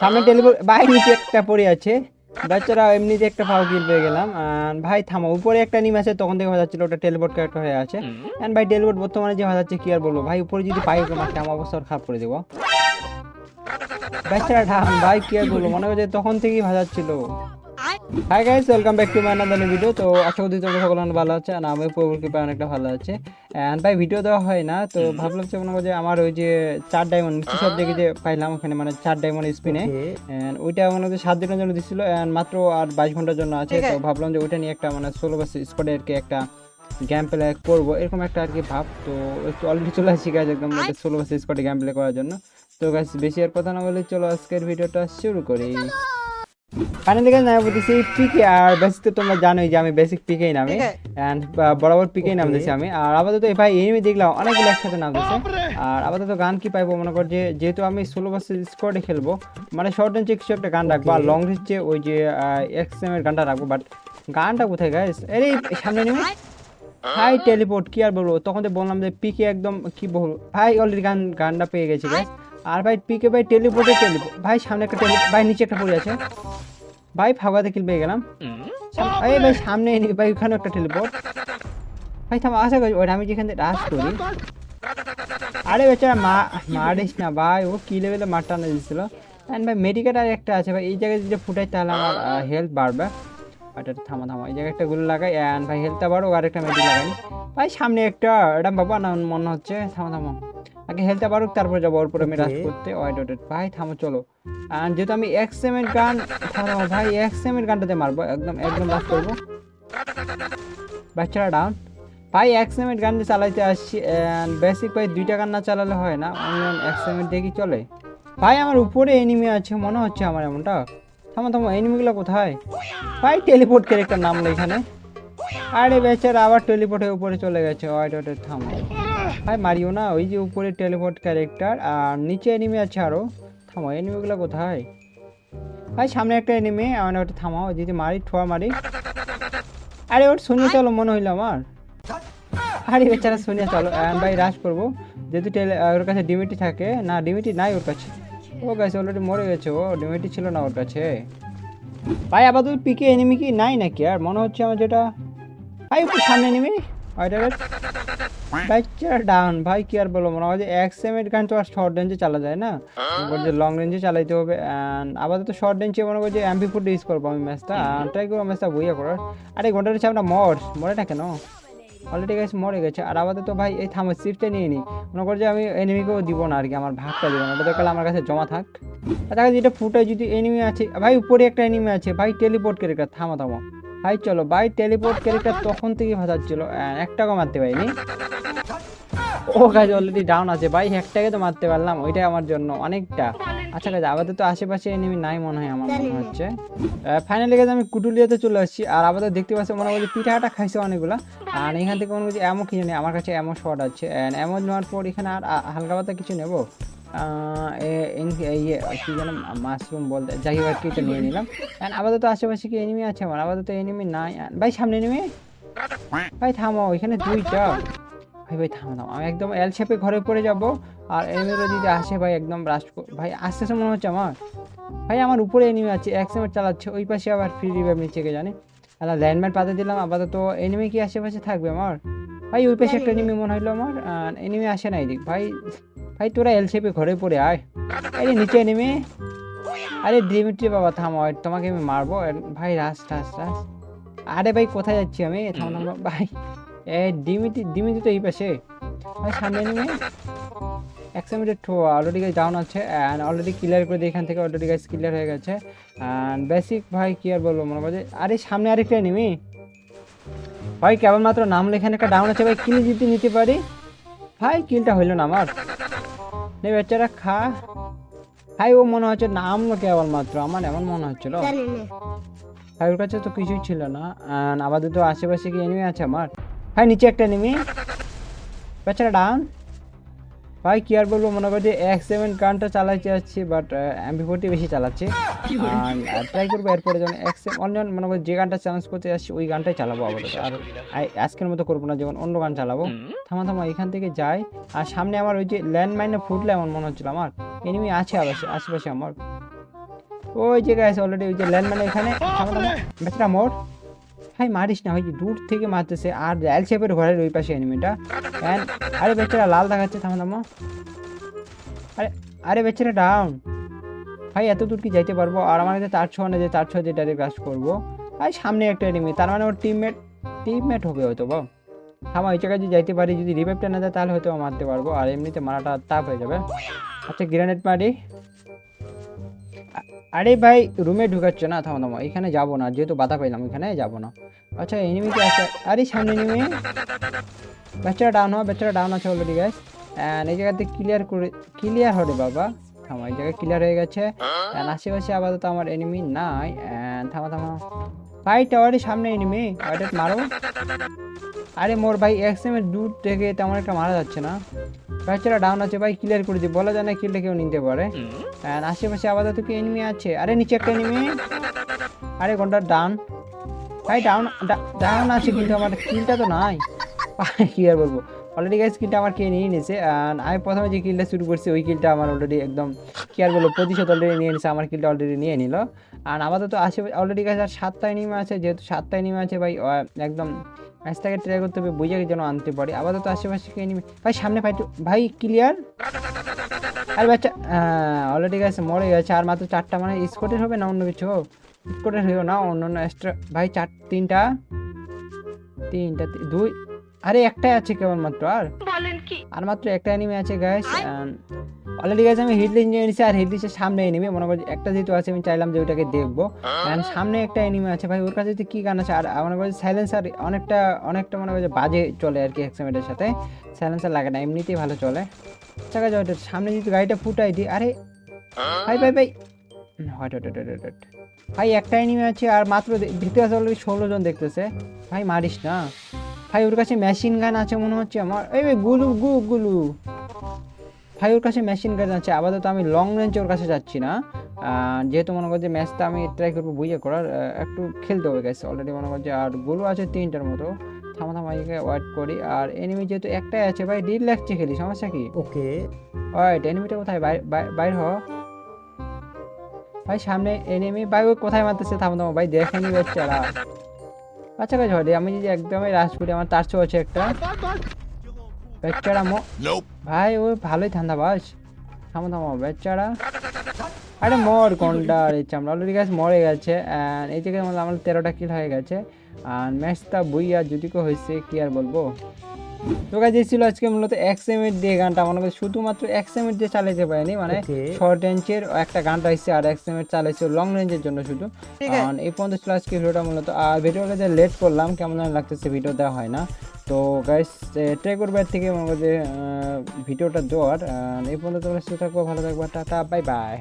সামনে টেলিফোন ভাই নিচে একটা পড়ে আছে। বাচ্চারা এমনিতে একটা ফাউ কিল পেয়ে গেলাম। আর ভাই থামো উপরে একটা নিম আছে তখন থেকে ভাজাচ্ছিল ওটা টেলিবোর্ড ক্যারেক্টার হয়ে আছে। অ্যান্ড ভাই টেলিবোর্ড বর্তমানে যে ভাজাচ্ছে কি আর বলব? ভাই উপরে যদি পাই মারতে আমার অবস্থা খারাপ করে দেবো। বাচ্চারা ঢাম ভাই কি আর বলব? মনে হচ্ছে তখন থেকেই ভাজাচ্ছিল hi guys welcome back to my another video তো আশা করি তোমরা সকলে অনেক ভালো আছে আর আমি প্রভুর কৃপায় অনেকটা ভালো আছে। এন্ড ভাই ভিডিও দেওয়া হয় না তো ভাবলাম যে মনে যে আমার ওই যে চার ডায়মন্ড নিচে সব দেখে যে পাইলাম ওখানে মানে চার ডায়মন্ড স্পিনে এন্ড ওইটা মনে হচ্ছে সাত দিনের জন্য দিছিল এন্ড মাত্র আর বাইশ ঘণ্টার জন্য আছে। তো ভাবলাম যে ওইটা নিয়ে একটা মানে ষোলো বাস স্কোয়াডে আর কি একটা গেম প্লে করব এরকম একটা আর কি ভাব। তো অলরেডি চলে আসছি গাছ একদম ষোলো বাস স্কোয়াডে গেম প্লে করার জন্য। তো গাছ বেশি আর কথা না বলে চলো আজকের ভিডিওটা শুরু করি। ফাইনালি আমি বলতেছি পিকে আর বেসিক তো তোমরা জানোই যে আমি বেসিক পিকেই নামি। এন্ড বরাবর পিকেই নামতেছি আমি। আর আপাতত এই ভাই এনিমি দেখলাম অনেকগুলো একসাথে নামতেছে। আর আপাতত গান কি পাইবো মনে কর যে যেহেতু আমি ষোলো বছর স্কোয়াডে খেলব মানে শর্ট রেঞ্জে কিছু একটা গান রাখব আর লং রেঞ্জে ওই যে এক্স এম এর গানটা রাখব। বাট গানটা কোথায় গাইস আরে এই সামনে নেমে হাই টেলিপোর্ট কি আর বলব? তখন তো বললাম যে পিকে একদম কি বলব ভাই অলরেডি গান গানটা পেয়ে গেছি গাইস আর ভাই পিকে ভাই টেলিপোর্টে টেলিপোর্ট ভাই, সামনে একটা টেলি ভাই, নিচে একটা পড়ে আছে। ভাই ফাঁকাতে কিল পেয়ে গেলাম। এই ভাই, সামনে ভাই ওখানে একটা টেলিপোর্ট ভাই, থাম, আশা করি ওটা আমি যেখান রাশ করি। আরে বেচারা, মা মারিস না ভাই, ও কি লেভেলে মারটা না দিচ্ছিল অ্যান্ড ভাই মেডিকেল আর একটা আছে, ভাই, এই জায়গায় যদি ফুটাই তাহলে আমার হেলথ বাড়বে। এটা থামা থামা, এই জায়গায় একটা গুলো লাগাই অ্যান্ড ভাই হেলথটা বাড়ো আর একটা মেডিকেল লাগাই ভাই, সামনে একটা এটা বাবা না মনে হচ্ছে। থামা থামা। আগে হেলতে পারুক তারপর যাব ওর পরে আমি রাশ করতে। ওয়াইট ওয়াইট ভাই থামো চলো। আর যেহেতু আমি এক্স এম এর গান থামো ভাই এক্স এম এর গানটাতে মারবো একদম একদম রাশ করব। বাচ্চারা ডাউন ভাই এক্স এম এর গান দিয়ে চালাইতে আসছি বেসিক ভাই দুইটা গান না চালালে হয় না অন্য এক্স এম এর কি চলে? ভাই আমার উপরে এনিমি আছে মনে হচ্ছে আমার এমনটা। থামো থামো এনিমিগুলো কোথায়? ভাই টেলিপোর্ট ক্যারেক্টার নামলো এখানে। আরে বেচারা আবার টেলিপোর্ট হয়ে উপরে চলে গেছে। ওয়াইট ওয়াইট থামো। ভাই মারিও না, ওই যে উপরে টেলিপোর্ট ক্যারেক্টার আর নিচে এনিমি আছে আরও থামো এনিমিগুলো কোথায়? ভাই সামনে একটা এনিমি আমার ওটা থামাও, যদি মারি, ঠোয়া মারি। আরে, ওর শুনে চলো, মনে হইল আমার। আরে, বেচারা শুনে চলো ভাই রাশ করব। যেহেতু টেলে ওর কাছে ডিমিটি থাকে, না, ডিমিটি নাই ওর কাছে। ও গেছে অলরেডি মরে গেছে, ও, ডিমিটি ছিল না ওর কাছে। ভাই, আপাতত পিকে এনিমি কি নাই নাকি? আর মনে হচ্ছে আমার যেটা ভাই সামনে এনিমি বাচ্চারা ডাউন ভাই কি আর বলব মনে হয় যে এক্স এম এর তো আর শর্ট রেঞ্জে চালা যায় না? যে লং রেঞ্জে চালাইতে হবে অ্যান্ড আপাতত শর্ট রেঞ্জে মনে করি যে এমপি ফুট ইউজ করব আমি ম্যাচটা ট্রাই করব ম্যাচটা বইয়া করার আরে ঘণ্টা হচ্ছে আমরা মর। মরে না কেন? অলরেডি গেছে মরে গেছে। আর আপাতত ভাই, এই থামো সিফটটা নিয়ে নিই মনে করি যে আমি এনিমিকেও দিব না আর কি আমার ভাগটা দিব না। ওটা দরকার আমার কাছে জমা থাক। আর দেখা যেটা ফুটে যদি এনিমি আছে, ভাই, উপরে একটা এনিমি আছে। ভাই টেলিপোর্ট ক্যারেক্টার থামো থামো। ভাই, চলো, ভাই টেলিপোর্ট ক্যারেক্টার তখন থেকে ভাজাচ্ছিল একটাকে মারতে পারিনি। ও গাছ অলরেডি ডাউন আছে। ভাই, একটাকে তো মারতে পারলাম, ওইটাই আমার জন্য অনেকটা। আচ্ছা গাছ আপাতত আশেপাশে এনিমি নাই মনে হয় আমার, মনে হচ্ছে। ফাইনালি গাছ আমি কুটুলিয়াতে চলে আসছি। আর আপাতত দেখতে পাচ্ছি, মনে হয় পিঠাটা খাইছে অনেকগুলো। আর এখান থেকে মনে হচ্ছে এমন কিছু নেই আমার কাছে এমন শর্ট আছে। এমন নেওয়ার পর এখানে আর হালকা পাতা কিছু নেব? ইয়ে কি যেন মাশরুম বলতে যাই হোক কি নিয়ে নিলাম। আপাতত আশেপাশে কি এনিমি আছে আমার? আপাতত এনিমি নাই। ভাই সামনে এনিমি ভাই থামো এখানে দুইটা ভাই ভাই থামো থামো। আমি একদম এল শেপে ঘরে পড়ে যাব আর এনিমিরা যদি আসে ভাই একদম রাশ ভাই আস্তে আস্তে মনে হচ্ছে আমার? ভাই আমার উপরে এনিমি আছে এক সেমেট চালাচ্ছে ওই পাশে আবার ফ্রি রিভাইভ নিচ্ছে কে জানে? আর ল্যান্ডম্যান পাতে দিলাম আপাতত এনিমি কি আশেপাশে থাকবে আমার? ভাই ওই পাশে একটা এনিমি মনে হইল আমার এনিমি আসে না এদিক। ভাই ভাই, তোরা এল শেপে ঘরে পড়ে আয়। আরে, নিচে এনিমি আরে ডিমিট্রি বাবা, থামো তোমাকে আমি মারবো। ভাই, রাস রাস রাস। আরে ভাই, কোথায় যাচ্ছি আমি? থামো থামো ভাই। এ ডিমিটি ডিমিটি তো এই পাশে। ভাই, সামনে নেমে। একশো মিটার ঠো অলরেডি গাছ ডাউন আছে। অ্যান্ড অলরেডি ক্লিয়ার করে দিয়ে এখান থেকে অলরেডি গাছ ক্লিয়ার হয়ে গেছে। অ্যান্ড বেসিক ভাই, কি আর বলব, মনে করছে আরে, সামনে আরেকটা নেমি। ভাই, কেবলমাত্র নাম লেখানে একটা ডাউন আছে, ভাই কিল যদি নিতে পারি। ভাই, কিলটা হইল না আমার। নে বেচারা খা। ভাই ও মনে হচ্ছে নামলো কেবলমাত্র আমার এমন মনে হচ্ছিল। ভাই ওর কাছে তো কিছুই ছিল না আমাদের তো আশেপাশে কি এনিমি আছে আমার। ভাই নিচে একটা এনিমি বেচারা ডান। ভাই কি আর বলব? মনে করছি এক্স সেভেন গানটা চালাইতে যাচ্ছি বাট এমপি ফোরটি বেশি চালাচ্ছি। আর ট্রাই করব এরপরে যেমন এক্স অন্য মনে করি যে গানটা চ্যালেঞ্জ করতে যাচ্ছি ওই গানটাই চালাবো আপাতত। আর আজকের মতো করব না যেমন অন্য গান চালাবো। থামা থামা এখান থেকে যাই। আর সামনে আমার ওই যে ল্যান্ডমাইনে ফুটলে এমন মনে হচ্ছিল আমার। এনিমি আছে আশেপাশে আশেপাশে আমার। ওই যে গাইস অলরেডি ওই যে ল্যান্ড মানে এখানে বেচারা মোড় ভাই মারিস না যে দূর থেকে মারতেছে, আর এল শেপের ঘরের ওই পাশে এনিমিটা আরে বেচারা, লাল দেখাচ্ছে, থামো থামো। আরে আরে বেচারা ডাউন ভাই, এত দূর কি যাইতে পারব? আর আমার কাছে চারশো মানে যে চারশো যে ডাইরেক্ট রাশ করব। আর সামনে একটা এনিমি তার মানে ওর টিমমেট টিমমেট হবে হয়তো বা আমার ওই জায়গায় যদি যাইতে পারি, যদি রিভাইভটা না যায় তাহলে হয়তো মারতে পারব। আর এমনিতে মারাটা তাপ হয়ে যাবে। আচ্ছা গ্রেনেড মারি। আরে ভাই রুমে ঢুকাচ্ছে না, থামো থামো, এখানে যাব না, যেহেতু বাধা পাইলাম এখানে যাব না। আচ্ছা এনিমি কি আছে? আরে, সামনে এনিমি বাচ্চারা ডাউন হওয়া বাচ্চারা ডাউন আছে অলরেডি অ্যান্ড এই জায়গাতে ক্লিয়ার করে ক্লিয়ার হবে, বাবা। থামো, এই জায়গায় ক্লিয়ার হয়ে গেছে। আশেপাশে আপাতত আমার এনিমি নাই। থামা থামা। ভাই টাওয়ারের সামনে এনিমি ওইটা মারো? আরে মোর ভাই এক্সএমের দূর থেকে তেমন একটা মারা যাচ্ছে না। বাচ্চারা ডাউন আছে। ভাই ক্লিয়ার করে দিই। বলা যায় না কিলটা কেউ নিতে পারে। আশেপাশে আপাতত কি এনিমি আছে? আরে, নিচে একটা এনিমি আরে কোনটা ডাউন ভাই ডাউন ডাউন আছে, কিন্তু আমার কিলটা তো নাই। কি আর বলব? অলরেডি গাইস কিলটা আমার কে নিয়ে নিয়েছে। আর আমি প্রথমে যে কিলটা শুরু করছি, ওই কিলটা আমার অলরেডি একদম কি আর বলব প্রতিশত অলরেডি নিয়ে নিয়েছে আমার কিলটা অলরেডি নিয়ে নিল। আর আমাদের তো আশেপাশে অলরেডি গাছ আর সাতটা এনিমি আছে, যেহেতু সাতটা এনিমি আছে, ভাই একদম ম্যাচটাকে ট্রাই করতে হবে, বুঝে যেন আনতে পারি। আপাতত আশেপাশে কে এনিমি ভাই, সামনে ভাই ভাই ক্লিয়ার আর বাচ্চা অলরেডি গেছে মরে গেছে। আর মাত্র চারটা মানে স্কোটের হবে না অন্য কিছু? স্কোটের হইও না, অন্য অন্য এক্সট্রা ভাই, চার তিনটা? তিনটা দুই আরে একটাই আছে কেবলমাত্র আর? বলেন কি? আর মাত্র একটা এনিমি আছে গাইস অলরেডি গাইস আমি হিটলিস্ট নিয়ে নিয়েছি আর হিটলিস্টের সামনে এনিমি মনে করি একটা যেহেতু আছে আমি চাইলাম যে ওইটাকে দেখব। And সামনে একটা এনিমি আছে ভাই ওর কাছে যে কি গান আছে আর মনে করি সাইলেন্সার অনেকটা অনেকটা মনে করি যে বাজে চলে আর কি এক্সামেটের সাথে। সাইলেন্সার লাগে না এমনিতেই ভালো চলে। চাকা যাও সামনে যদি গাড়িটা ফুটাই দিই আরে ভাই ভাই ভাই hot hot hot hot hot ভাই একটা এনিমি আছে আর মাত্র দেখতে আছে অলরেডি ষোলো জন দেখতেছে। ভাই মারিস না। ভাই ওর কাছে মেশিন গান আছে মনে হচ্ছে আমার। এই গুলু গু গুলু। ভাই ওর কাছে মেশিন গান আছে। আপাতত আমি লং রেঞ্জে ওর কাছে যাচ্ছি না। যেহেতু মনে করছে ম্যাচটা আমি ট্রাই করব বুঝে করার একটু খেলতে হবে গেছে অলরেডি মনে করছে আরগুলো আছে তিনটার মতো। থামা থামা ওয়েট করি। আর এনিমি যেহেতু একটাই আছে ভাই ডিল লাগছে খেলি সমস্যা কি? ওকে। ওয়েট এনিমিটা কোথায়? বাই- বাই- বাইর হ। ভাই সামনে এনিমি ভাই ওই কোথায় মারতেছে? থামা থামা ভাই দেখেনি বাচ্চারা। আচ্ছা কাজ হয় আমি যদি একদমই রাশ করি আমার তার চো আছে একটা। বেচারা মো ভাই ও ভালোই ঠান্ডা বাস। থামো থামো বেচারা। আরে মর কোনটা রে চামড়া। অলরেডি গাছ মরে গেছে অ্যান্ড এই জায়গায় আমার আমার তেরোটা কিল হয়ে গেছে। আর ম্যাচটা বই আর যদি কেউ হয়েছে কি আর বলব? তো কাজ ছিল আজকে মূলত এক্স এম এর দিয়ে গানটা। মনে করি শুধুমাত্র এক্স এম এর দিয়ে চালাইতে পারিনি মানে শর্ট রেঞ্জের একটা গানটা হচ্ছে আর এক্স এম এর চালাইছে লং রেঞ্জের জন্য শুধু। আর এই পর্যন্ত ছিল আজকে ভিডিওটা মূলত। আর ভিডিওটা যে লেট করলাম কেমন লাগতেছে ভিডিও দেওয়া হয় না। তো গাইস ট্রাই করবার থেকে মনে করছে ভিডিওটা দেওয়ার। এই পর্যন্ত তোমরা সুস্থ থাকব ভালো থাকব টাটা বাই বাই